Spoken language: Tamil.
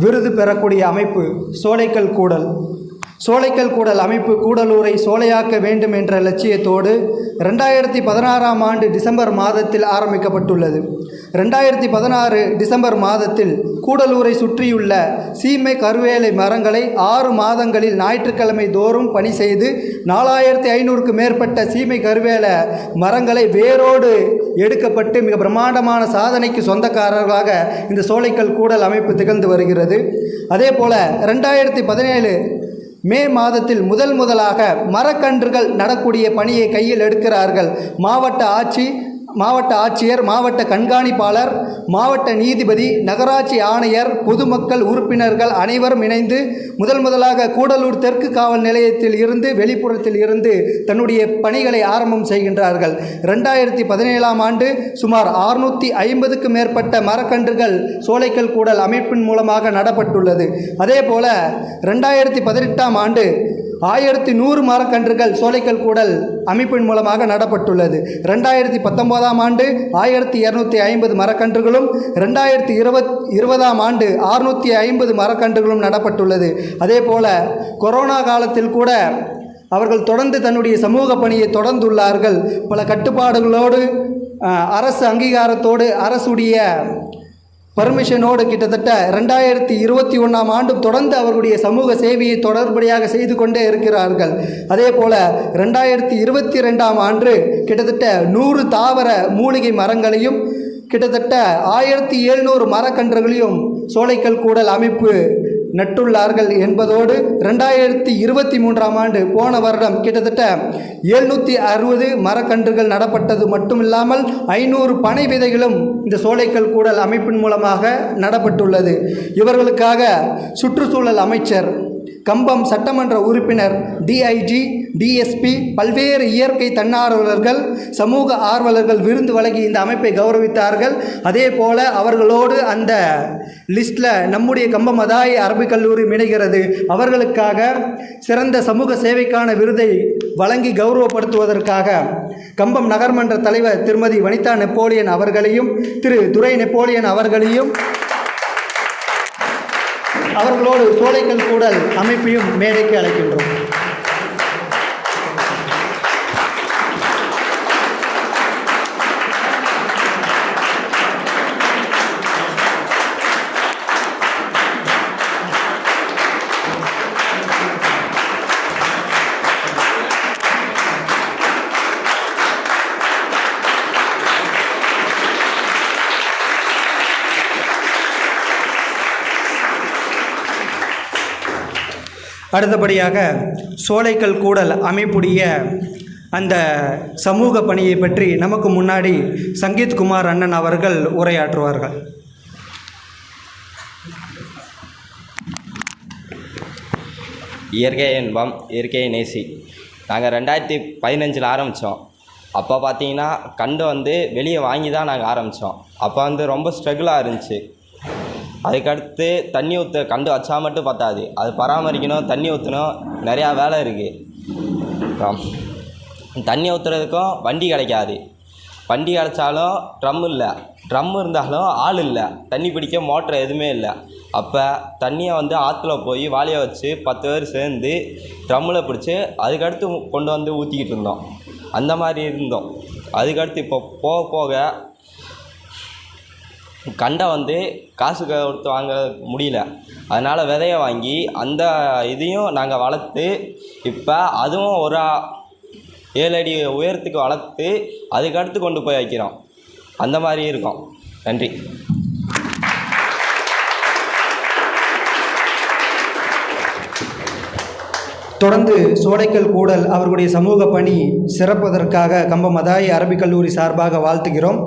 விருது பெறக்கூடிய அமைப்பு சோலைக்கல் கூடல். சோலைக்கல் கூடல் அமைப்பு கூடலூரை சோலையாக்க வேண்டும் என்ற லட்சியத்தோடு ரெண்டாயிரத்தி பதினாறாம் ஆண்டு டிசம்பர் மாதத்தில் ஆரம்பிக்கப்பட்டுள்ளது. ரெண்டாயிரத்தி பதினாறு டிசம்பர் மாதத்தில் கூடலூரை சுற்றியுள்ள சீமை கருவேலை மரங்களை ஆறு மாதங்களில் ஞாயிற்றுக்கிழமை தோறும் பணி செய்து நாலாயிரத்தி ஐநூறுக்கு மேற்பட்ட சீமை கருவேலை மரங்களை வேரோடு எடுக்கப்பட்டு மிக பிரம்மாண்டமான சாதனைக்கு சொந்தக்காரர்களாக இந்த சோலைக்கல் கூடல் அமைப்பு திகழ்ந்து வருகிறது. அதே போல் ரெண்டாயிரத்தி பதினேழு மே மாதத்தில் முதல் முதலாக மரக்கன்றுகள் நடக்கூடிய பணியை கையில் எடுக்கிறார்கள். மாவட்ட ஆட்சி மாவட்ட ஆட்சியர் மாவட்ட கண்காணிப்பாளர் மாவட்ட நீதிபதி நகராட்சி ஆணையர் பொதுமக்கள் உறுப்பினர்கள் அனைவரும் இணைந்து முதல் முதலாக கூடலூர் தெற்கு காவல் நிலையத்தில் இருந்து வெளிப்புறத்தில் இருந்து தன்னுடைய பணிகளை ஆரம்பம் செய்கின்றார்கள். ரெண்டாயிரத்தி பதினேழாம் ஆண்டு சுமார் அறுநூற்றி ஐம்பதுக்கு மேற்பட்ட மரக்கன்றுகள் சோலைக்கல் கூடல் அமைப்பின் மூலமாக நடப்பட்டுள்ளது. அதே போல ரெண்டாயிரத்தி பதினெட்டாம் ஆண்டு ஆயிரத்தி நூறு மரக்கன்றுகள் சோலைக்கல் கூடல் அமைப்பின் மூலமாக நடப்பட்டுள்ளது. ரெண்டாயிரத்தி பத்தொன்பதாம் ஆண்டு ஆயிரத்தி இரநூத்தி ஐம்பது மரக்கன்றுகளும் ரெண்டாயிரத்தி இருபத் இருபதாம் ஆண்டு அறுநூற்றி ஐம்பது மரக்கன்றுகளும் நடப்பட்டுள்ளது. அதே போல கொரோனா காலத்தில் கூட அவர்கள் தொடர்ந்து தன்னுடைய சமூக பணியை தொடர்ந்துள்ளார்கள். பல கட்டுப்பாடுகளோடு அரசு அங்கீகாரத்தோடு அரசுடைய பர்மிஷனோடு கிட்டத்தட்ட ரெண்டாயிரத்தி இருபத்தி ஒன்றாம் ஆண்டும் தொடர்ந்து அவர்களுடைய சமூக சேவையை தொடர்படியாக செய்து கொண்டே இருக்கிறார்கள். அதே போல் ரெண்டாயிரத்தி இருபத்தி ரெண்டாம் ஆண்டு கிட்டத்தட்ட நூறு தாவர மூலிகை மரங்களையும் கிட்டத்தட்ட ஆயிரத்தி எழுநூறு மரக்கன்றுகளையும் சோலைக்கல் கூடல் அமைப்பு நட்டுள்ளார்கள் என்பதோடு ரெண்டாயிரத்தி இருபத்தி மூன்றாம் ஆண்டு போன வருடம் கிட்டத்தட்ட எழுநூற்றி அறுபது மரக்கன்றுகள் நடப்பட்டது மட்டுமில்லாமல் ஐநூறு பனை விதைகளும் இந்த சோலைக்கல் கூடல் அமைப்பின் மூலமாக நடப்பட்டுள்ளது. இவர்களுக்காக சுற்றுச்சூழல் அமைச்சர் கம்பம் சட்டமன்ற உறுப்பினர் டிஐஜி டிஎஸ்பி பல்வேறு இயற்கை தன்னார்வலர்கள் சமூக ஆர்வலர்கள் விருந்து வழங்கி இந்த அமைப்பை கௌரவித்தார்கள். அதே போல் அவர்களோடு அந்த லிஸ்டில் நம்முடைய கம்பம் மதாய் அரபிக் கல்லூரி இணைகிறது அவர்களுக்காக சிறந்த சமூக சேவைக்கான விருதை வழங்கி கௌரவப்படுத்துவதற்காக கம்பம் நகர்மன்ற தலைவர் திருமதி வனிதா நெப்போலியன் அவர்களையும் திரு துரை நெப்போலியன் அவர்களையும் அவர்களோடு சோலைக்கல் கூடல் அமைப்பையும் மேடைக்கு அழைக்கின்றோம். அடுத்தபடியாக சோலைக்கல் கூடல் அமைப்புடைய அந்த சமூக பணியை பற்றி நமக்கு முன்னாடி சங்கீத் குமார் அண்ணன் அவர்கள் உரையாற்றுவார்கள். இயற்கை இன்பம் இயற்கையை நேசி. நாங்கள் ரெண்டாயிரத்தி பதினஞ்சில் ஆரம்பித்தோம் அப்போ பார்த்தீங்கன்னா கண்டு வந்து வெளியே வாங்கி தான் நாங்கள் ஆரம்பித்தோம் அப்போ வந்து ரொம்ப ஸ்ட்ரகிளாக இருந்துச்சு. அதுக்கடுத்து தண்ணி ஊற்ற கண்டு வச்சா மட்டும் பத்தாது. அது பராமரிக்கணும் தண்ணி ஊற்றணும் நிறையா வேலை இருக்குது தண்ணி ஊற்றுறதுக்கும் வண்டி கிடைக்காது. வண்டி கிடைச்சாலும் ட்ரம் இல்லை. ட்ரம் இருந்தாலும் ஆள் இல்லை. தண்ணி பிடிக்க மோட்ரு எதுவுமே இல்லை. அப்போ தண்ணியை வந்து ஆற்றுல போய் வாளியை வச்சு பத்து பேர் சேர்ந்து ட்ரம்மில் பிடிச்சி அதுக்கடுத்து கொண்டு வந்து ஊற்றிக்கிட்டு இருந்தோம். அந்த மாதிரி இருந்தோம். அதுக்கடுத்து இப்போ போக போக கண்டை வந்து காசு கொடுத்து வாங்க முடியல. அதனால் விதைய வாங்கி அந்த இதையும் நாங்கள் வளர்த்து இப்போ அதுவும் ஒரு ஏழு அடி உயரத்துக்கு வளர்த்து அதுக்கடுத்து கொண்டு போய் வைக்கிறோம். அந்த மாதிரி இருக்கும். நன்றி. தொடர்ந்து சோடைக்கல் கூடல் அவர்களுடைய சமூக பணி சிறப்பதற்காக கம்பமதாய் அரபிக் கல்லூரி சார்பாக வாழ்த்துகிறோம்.